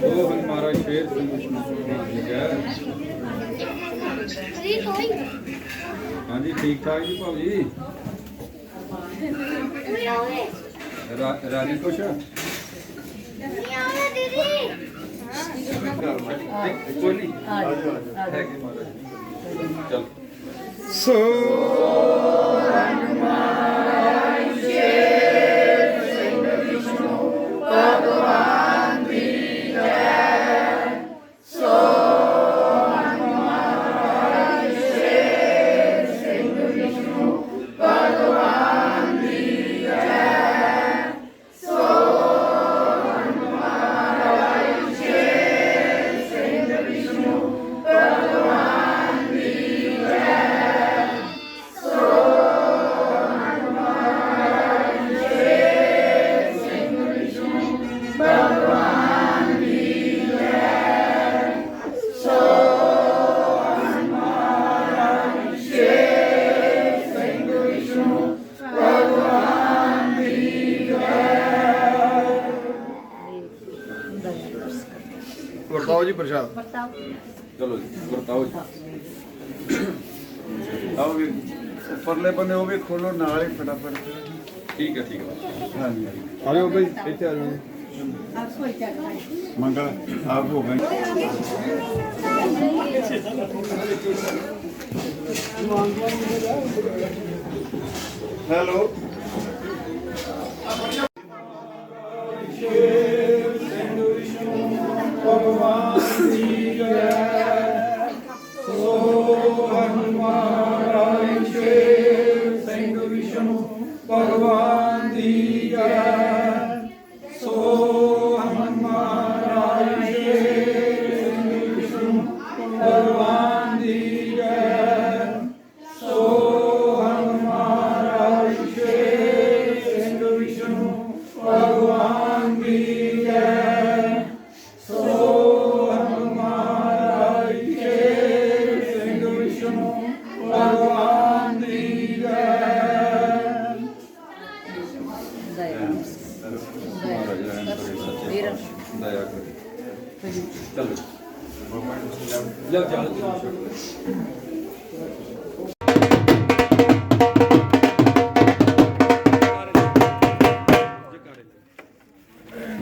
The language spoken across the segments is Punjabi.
ਉਹ ਹੁਣ ਮਹਾਰਾਜ ਫੇਰ ਹਾਂਜੀ ਠੀਕ ਠਾਕ ਜੀ ਭਾਜੀ ਰਾ- ਰਾਜੀ ਕੁਛ ਕੋਈ ਨਹੀਂ ਹੈਗੇ ਮਹਾਰਾਜ ਵਰਤਾਓ। ਪ੍ਰਸ਼ਾਦ ਚਲੋ ਜੀ ਵਰਤਾਓ ਜੀ। ਆਓ ਵੀ ਉੱਪਰਲੇ ਬੰਨੇ ਉਹ ਵੀ ਖੋਲੋ ਨਾਲ ਹੀ ਫਟਾਫਟ। ਠੀਕ ਹੈ ਠੀਕ ਹੈ। ਹਾਂਜੀ ਆ ਜਾਓ ਬਈ ਇੱਥੇ ਆ ਜਾਓ। ਮੰਗਲ ਆਪ ਹੋ ਗਏ। ਹੈਲੋ।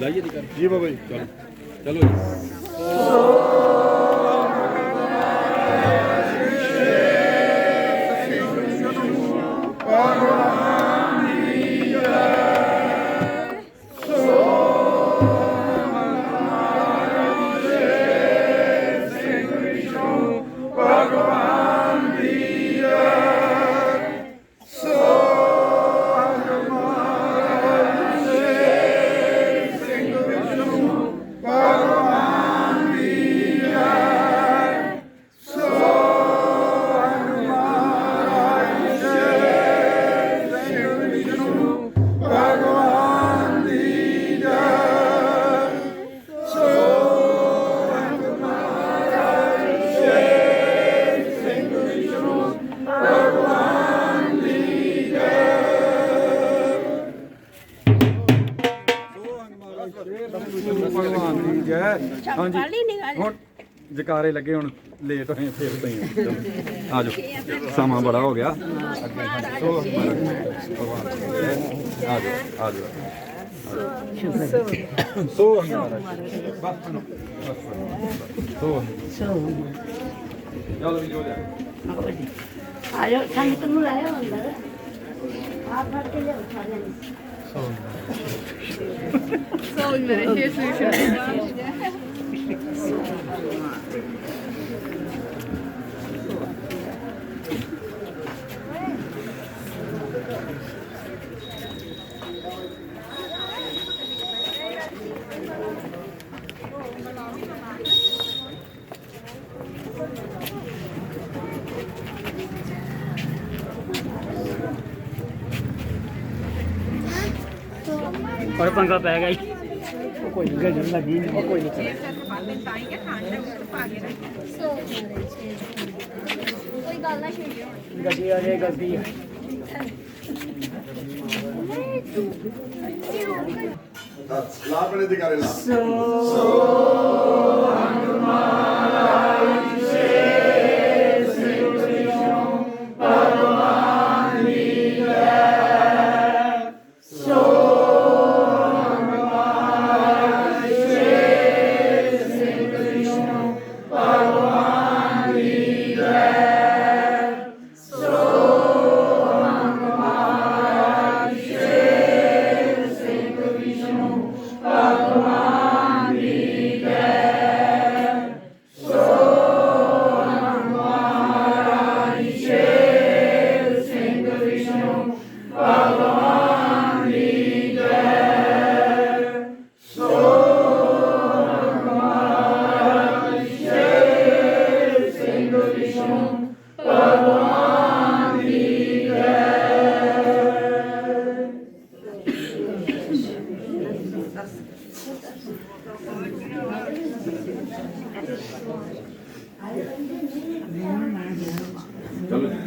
ਲਾਈਏ ਦੀ ਕਰ ਜੀ ਬਾਬਾ ਜੀ। ਚਲੋ। ਚਲੋ ਜੀ। ਜਕਾਰੇ ਲੱਗੇ ਹੁਣ ਲੇਟ ਹੋਏ ਫਿਰ ਸਹੀ ਆ ਜਾਓ ਸਮਾਂ ਬੜਾ ਹੋ ਗਿਆ ਸੋ। ਆ ਜਾਓ ਆ ਜਾਓ ਸੋ ਹਮਾਰਾ ਬਸ ਨੂੰ ਸੋ ਚਲੋ ਵੀ ਜੋ ਜਾ ਆਜੋ ਸੰਗਤ ਨੂੰ ਲਾਇਆ ਅੰਦਰ ਆਪ ਫੜ ਕੇ ਲਿਆਓ ਸਾਰਿਆਂ ਨੂੰ ਪਰ ਪੰਗਾ ਪੈ ਗਿਆ ਕੋਈ ਨਹੀਂ ਗੱਲ ਲੱਗੀ ਉਹ ਕੋਈ ਨਹੀਂ ਕੋਈ ਗੱਲ ਨਾ ਛੇੜਿਓ। ਗੱਡੀ ਆ ਜੇ ਗਲਤੀ ਆ। ਲਾ ਆਪਣੇ ਤੇ ਕਰੇ ਲਾ চলো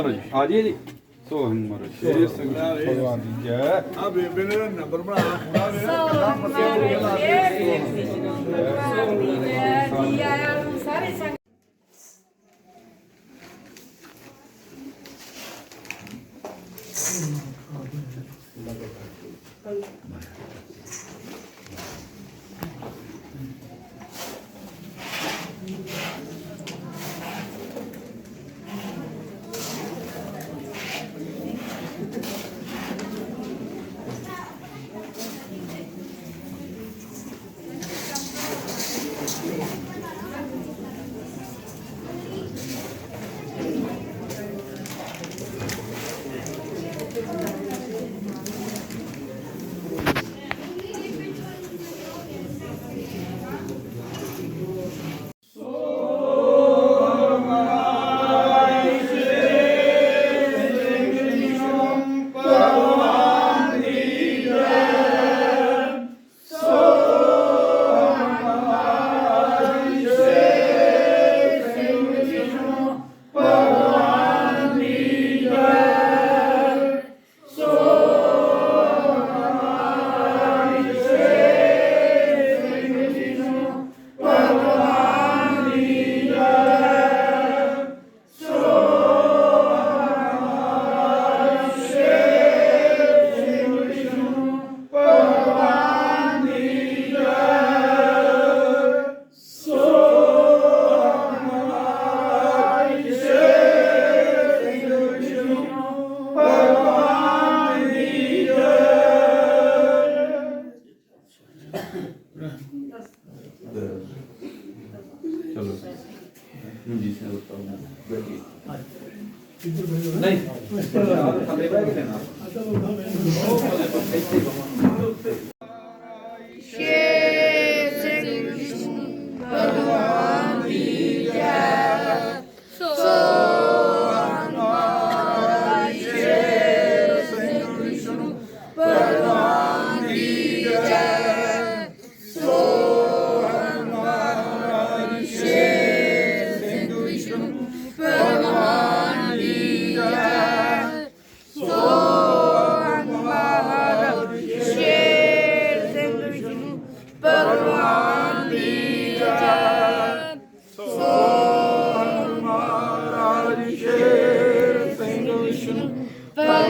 ਚਲੋ ਜੀ ਆ ਜੀ ਜੀ ਸੋ ਹਮਰ ਸ਼ੇਰ ਸਿੰਘ ਭਗਵਾਨ ਦੀ ਜੈ ਆ ਬੇਬੇ ਨੇ ਨੰਬਰ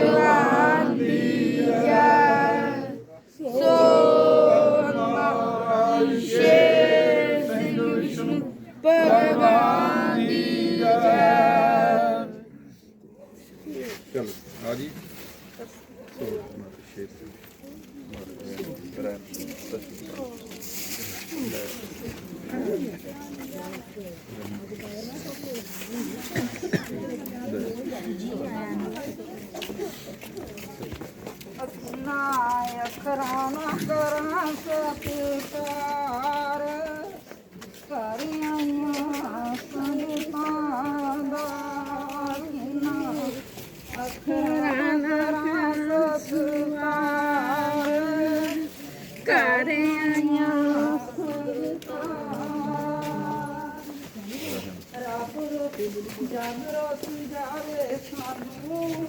Bye. ਅੱਖਰਾਂ ਨਾ ਕਰਾਂ ਸਤਿਕਾਰ। ਕਰੀਆਂ ਸੰਤਾਂ ਦਾ ਕਿਨਾ ਅੱਖਰਾਂ ਨਾ ਕਰਾਂ ਸਤਿਕਾਰ। ਕਰੀਆਂ ਰੱਬ ਰੋਟੀ ਜਨ ਰੋਟੀ ਜਾਵੇ ਸਾਨੂੰ।